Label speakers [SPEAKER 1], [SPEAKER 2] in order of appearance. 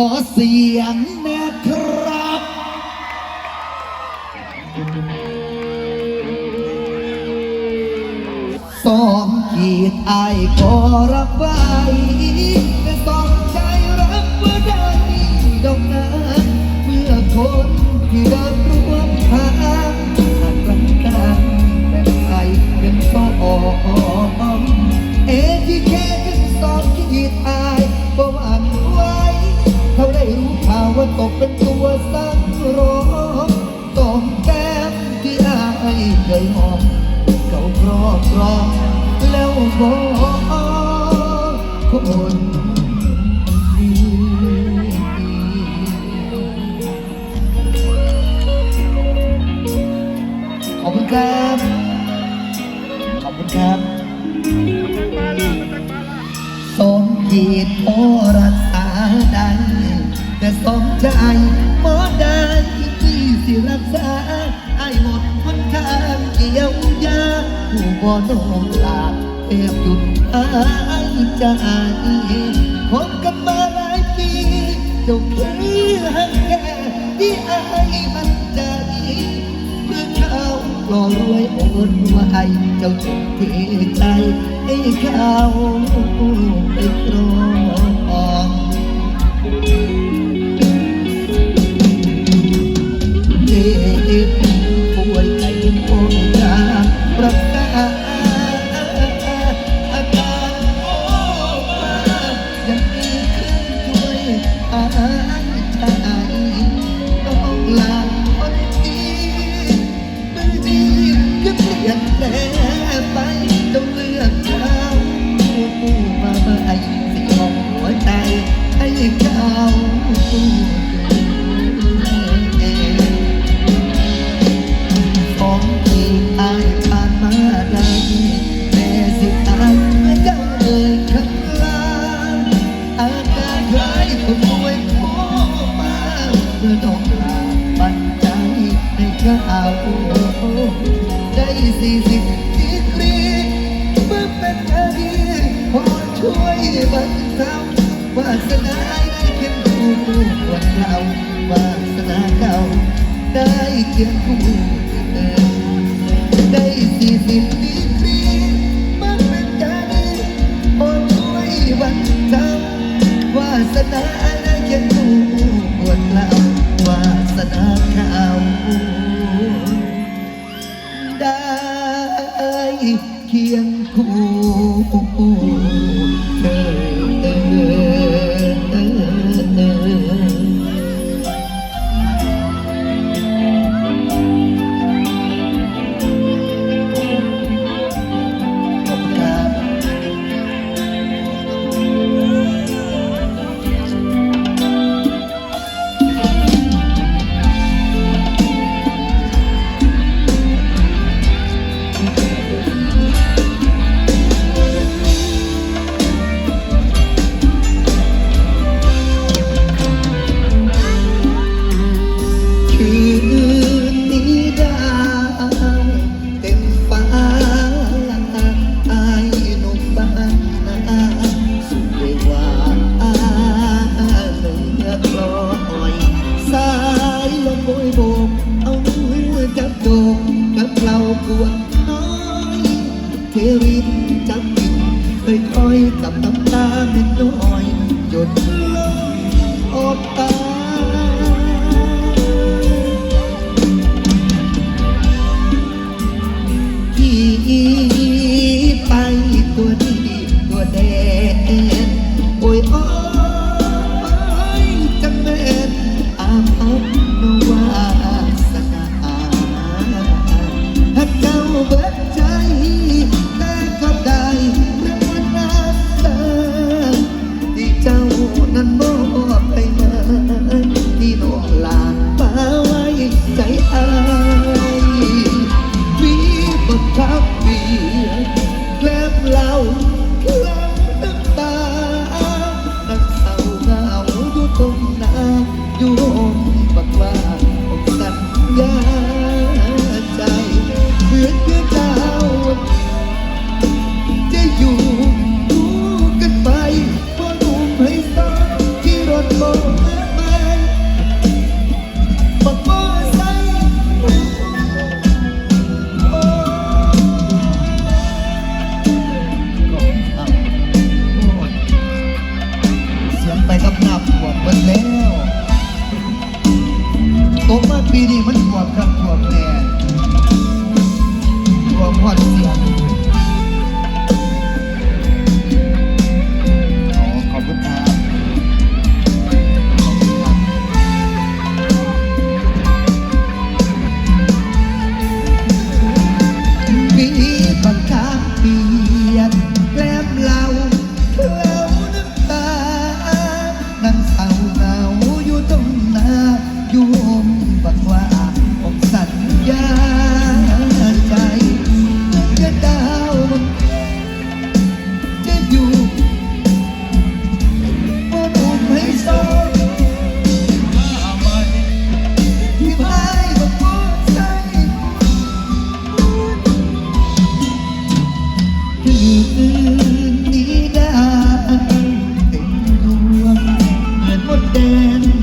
[SPEAKER 1] อเสียงนะครับ สองขีดไอายก็รับไว้แต่สองใจรับว่าได้ดอกนะเมื่อคนที่เดิน ยเคยหอมเขาครอบครองแล้วบอกคนดีขอบคุณครับ ขอบคุณครับสมขีดโอรักษาได้แต่สมใจหมอได้ที่สิรักษา ผู้บ่โนลาเทียบหยุดอายใจพบกันมาหลายปีเจ้าคือหักแก่ที่อายมันใจเมื่อเขาหล่อรวยโอนไว้เจ้าจงเทใจให้เขาไปตรอง เมื่อน้องลาปันใจให้เขาได้สี่สิบดีกรีเมื่อเป็นอดีตพอช่วยบรรเทาวาสนาได้เคียงคู่วันเราวาสนาเก่าได้เคียงคู่เดิมได้สี่สิบดีกรีมันเป็นการดีโอ้ช่วยวันเจ้าวาสนา คี เทรินจับกินค่อยๆกับน้ำตาเม็ดน้อยหยดลงออกตา มันขวบกับขวบแน่ขวบหอดเสียงขอบคุณครับมีบังคับเปลี่ยนแกล้มเราเคล้น้ำตานั่เศร้าหงาอยู่ตรงหน้าอยู่ บอกว่าผมสัญญาใจจะดาวจะอยู่ว่าให้สอนที่ไม่บอกว่าใจตื่นนี้ได้เป็นดวงเหมือมดแดง